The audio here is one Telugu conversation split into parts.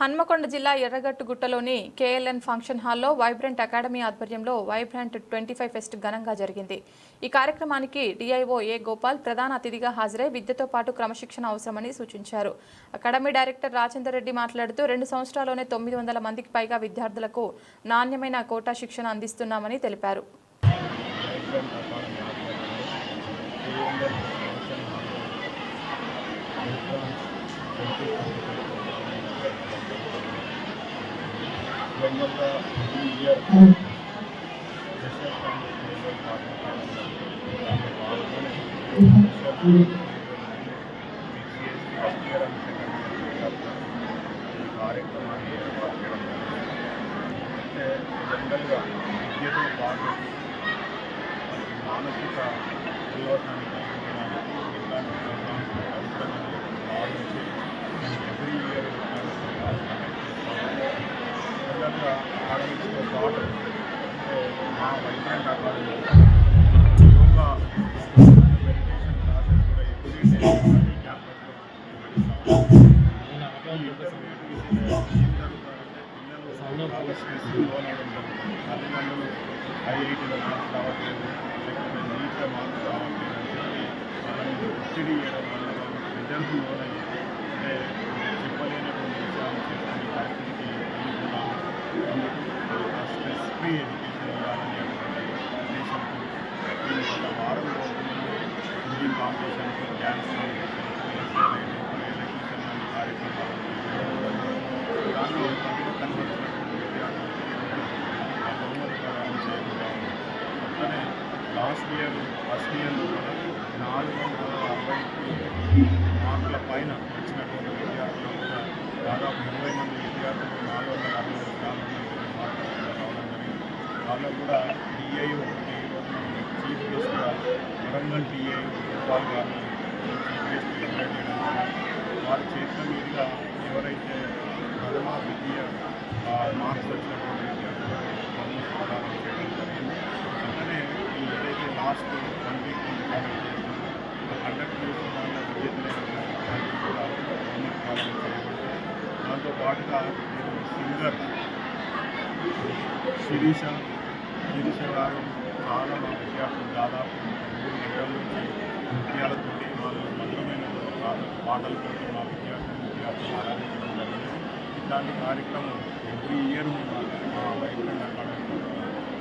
హన్మకొండ జిల్లా ఎర్రగట్టుగుట్టలోని కేఎల్ఎన్ ఫంక్షన్ హాల్లో వైబ్రెంట్ అకాడమీ ఆధ్వర్యంలో వైబ్రెంట్ ట్వంటీ ఫైవ్ ఫెస్ట్ ఘనంగా జరిగింది. ఈ కార్యక్రమానికి డిఐఓ ఏ గోపాల్ ప్రధాన అతిథిగా హాజరై విద్యతో పాటు క్రమశిక్షణ అవసరమని సూచించారు. అకాడమీ డైరెక్టర్ రాజేందర్ రెడ్డి మాట్లాడుతూ రెండు సంవత్సరాల్లోనే తొమ్మిది వందల మందికి పైగా విద్యార్థులకు నాణ్యమైన కోటా శిక్షణ అందిస్తున్నామని తెలిపారు. Thank you. ఇయర్ కార్యక్రమాన్ని ఏర్పాటు చేయడం జరిగింది. అంటే జనరల్గా విద్యతో పాటు మానసిక ఉల్లాసానికి ఇట్లాంటి ప్రోగ్రామ్స్ అవసరమని భావించి ఎవ్రీ ఇయర్ జనరల్గా అకాడమిక్స్తో పాటు అంటే మా vibrant academy yoga meditation classes కూడా ఎవ్రీ డే తల్లిదండ్రులు ఐఐటీలో మార్క్స్ రావట్లేదు లేకపోతే మార్క్స్ రావట్లేదు అని చెప్పి వాళ్ళని ఒత్తిడి చేయడం వల్ల అంటే కాంపిటీషన్స్ డ్యాన్స్ కార్యక్రమాలు దానిలో పదవి కనబడుతున్నటువంటి విద్యార్థులకి బహుమతి ప్రదానం చేయకుండా అట్లనే లాస్ట్ ఇయర్ ఫస్ట్ ఇయర్లో కూడా నాలుగు వందల అరవైకి మార్కుల పైన వచ్చినటువంటి విద్యార్థులు కూడా దాదాపు ఇరవై మంది విద్యార్థులు నాలుగు వందల అరవై మార్కులు రావడం జరిగింది వాళ్ళు కూడా డిఐ ఒకటి చీఫ్ గెస్ట్గా వరంగల్ డిఐఓ గోపాల్ గారిని చీఫ్ గెస్ట్ ఇన్వైట్ చేయడం జరిగింది వారి చేతుల మీదుగా ఎవరైతే ప్రథమ ద్వితీయ ఆ, మార్క్స్ వచ్చినటువంటి విద్యార్థులకు బహుమతి ప్రదానం చేయడం జరిగింది అట్లనే ఈ ఏదైతే లాస్ట్ వన్ వీక్ నుంచి కండక్ట్ చేస్తున్నామో ఆ కండక్ట్ చేసిన దాంట్లో విద్యత లేనటువంటి విద్యార్థులకు కూడా బహుమతి ప్రదానం చేయబడతాయి దాంతో పాటుగా మీరు సింగర్ శిరీష శిరీష గారు కాలం మా విద్యార్థులు దాదాపు మూడు గంటల నుంచి నృత్యాలతో వాళ్ళు మధురమైన పాట పాటలతోటి మా విద్యార్థులు విద్యార్థులు ఆరాధించడం జరిగింది. ఇట్లాంటి కార్యక్రమం ఎవ్రీ ఇయర్ మా వైబ్రెంట్ అకాడమీ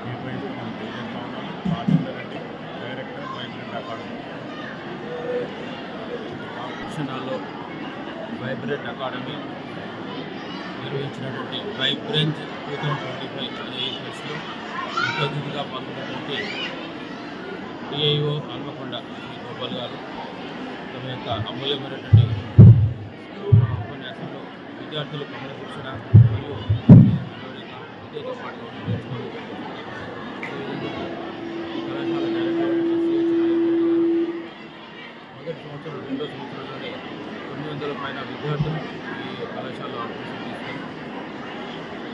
నిర్వహిస్తున్నాం తెలియజేస్తా ఉన్నాం Rajender Reddy director vibrant academy. Function vibrant academy నిర్వహించినటువంటి vibrant two thousand twenty five అనే ఈ ఫెస్ట్లో ముఖ్య అతిథిగా పాల్గొన్నటువంటి డిఐఓ హన్మకొండ శ్రీ గోపాల్ గారు తమ యొక్క అమూల్యమైనటువంటి ఉపన్యాసంలో విద్యార్థులు క్రమశిక్షణ మరియు మొదటి సంవత్సరం రెండో సంవత్సరంలోనే తొమ్మిది వందల పైన విద్యార్థులు ఈ కళాశాలలో అడ్మిషన్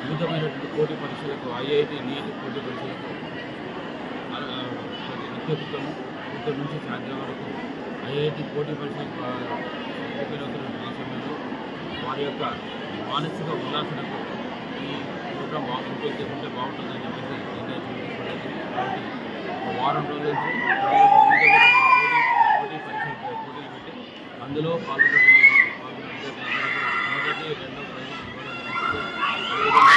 వివిధమైనటువంటి పోటీ పరీక్షలకు ఐఐటి నీట్ పోటీ పరీక్షలకు ఆ, ఇక్కడ నుంచి సాధ్యం వరకు ఐఐటి పోటీ పరీక్షలకు ఆ, సమయంలో వారి యొక్క మానసిక ఉల్లాసనకు ఈ ప్రోగ్రాం బాగుంటుంది ఉంటే బాగుంటుందని చెప్పేసి నిర్ణయించడం తీసుకోవడానికి కాబట్టి వారం రోజుల నుంచి పోటీ పరీక్షలు పోటీలు పెట్టి అందులో పాల్గొన్నటువంటి పాల్గొన్న విద్యార్థులందరూ మొదటి రెండో ప్రైజ్ ఇవ్వడం జరుగుతుంది అదేవిధంగా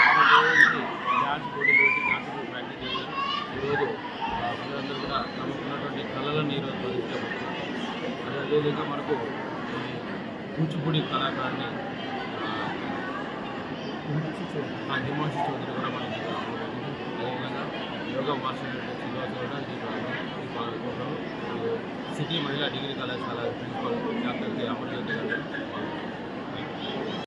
వారం రోజుల నుంచి డ్యాన్స్ పోటీలు పెట్టి డ్యాన్స్ కూడా ప్రాక్టీస్ చేశారు ఈరోజు ఆ, పిల్లలందరూ కూడా తమకు ఉన్నటువంటి కళలను ఈరోజు ప్రదర్శించబడుతున్నారు అదే అదేవిధంగా మనకు కూచిపూడి కళాకారుని హిమాంశు చౌదరి కూడా మనకి అదేవిధంగా యోగా మాస్టర్ శ్రీనివాస్ కూడా ఈ ప్రోగ్రాం- సిటీ మహిళా డిగ్రీ కళాశాల ప్రిన్సిపల్ డాక్టర్ కె. అమర్జ్యోతి గారు